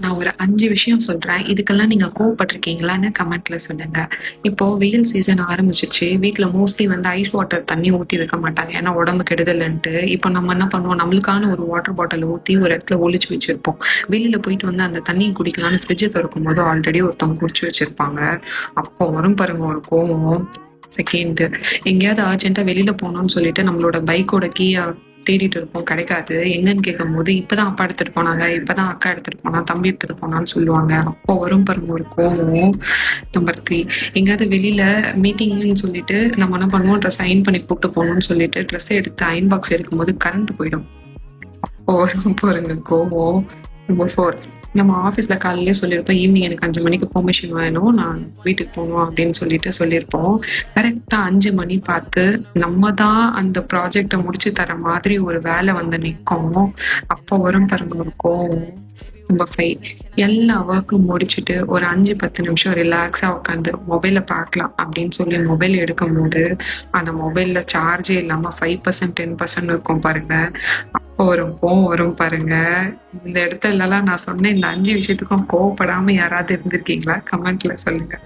நான் ஒரு அஞ்சு விஷயம் சொல்றேன். இதுக்கெல்லாம் நீங்க கோவப்பட்டிருக்கீங்களான்னு கமெண்ட்ல சொல்லுங்க. இப்போ வெயில் சீசன் ஆரம்பிச்சிச்சு வீட்டில் மோஸ்ட்லி வந்து ஐஸ் வாட்டர் தண்ணி ஊத்தி வைக்க மாட்டாங்க. ஏன்னா உடம்பு கெடுதல்ன்ட்டு. இப்போ நம்ம என்ன பண்ணுவோம்? நம்மளுக்கான ஒரு வாட்டர் பாட்டில் ஊத்தி ஒரு இடத்துல ஒழிச்சு வச்சிருப்போம். வெளியில போயிட்டு வந்து அந்த தண்ணியை குடிக்கலாம்னு ஃப்ரிட்ஜை திறக்கும் போது ஆல்ரெடி ஒருத்தவங்க குடிச்சு வச்சிருப்பாங்க. அப்போ வரும் பாருங்க ஒரு கோவம். செகண்ட் எங்கேயாவது அர்ஜென்ட்டா வெளியில போகணும்னு சொல்லிட்டு நம்மளோட பைக்கோட கீயை தேடிட்டு இருப்போம் கிடைக்காது. எங்கன்னு கேட்கும் போது இப்பதான் அப்பா எடுத்துட்டு போனாங்க இப்பதான் அக்கா எடுத்துட்டு போனா தம்பி எடுத்துட்டு போனான்னு சொல்லுவாங்க. அப்போ வரும் பாருங்க ஒரு கோவம். நம்பர் த்ரீ எங்கேயாவது வெளியில மீட்டிங்னு சொல்லிட்டு நம்ம என்ன பண்ணுவோம்? ட்ரெஸ் அயன் பண்ணி கூப்பிட்டு போகணும்னு சொல்லிட்டு ட்ரெஸ் எடுத்து அயன் பாக்ஸ் எடுக்கும்போது கரண்ட் போயிடும். அப்போ வரும் பாருங்க கோவம். நம்பர் ஃபோர் நம்ம ஆஃபீஸில் காலையிலே சொல்லியிருப்போம் ஈவினிங் எனக்கு அஞ்சு மணிக்கு பெர்மிஷன் வேணும் நான் வீட்டுக்கு போகணும் அப்படின்னு சொல்லிட்டு சொல்லியிருப்போம். கரெக்டாக அஞ்சு மணி பார்த்து நம்ம தான் அந்த ப்ராஜெக்டை முடிச்சு தர மாதிரி ஒரு வேலை வந்து நிற்கும். அப்போ வரும் பாருங்க ஒரு கோவம். நம்பர் ஃபைவ் எல்லா ஒர்க்கும் முடிச்சுட்டு ஒரு அஞ்சு பத்து நிமிஷம் ரிலாக்ஸாக உட்காந்து மொபைலை பார்க்கலாம் அப்படின்னு சொல்லி மொபைல் எடுக்கும் போது அந்த மொபைலில் சார்ஜே இல்லாமல் ஃபைவ் பர்சன்ட் டென் பர்சன்ட் இருக்கும் பாருங்க. வரும் கோவம் வரும் பாருங்க. இந்த இடத்துலலாம் நான் சொன்ன இந்த அஞ்சு விஷயத்துக்கும் கோவப்படாமல் யாராவது இருந்திருக்கீங்களா? கமெண்ட்ல சொல்லுங்க.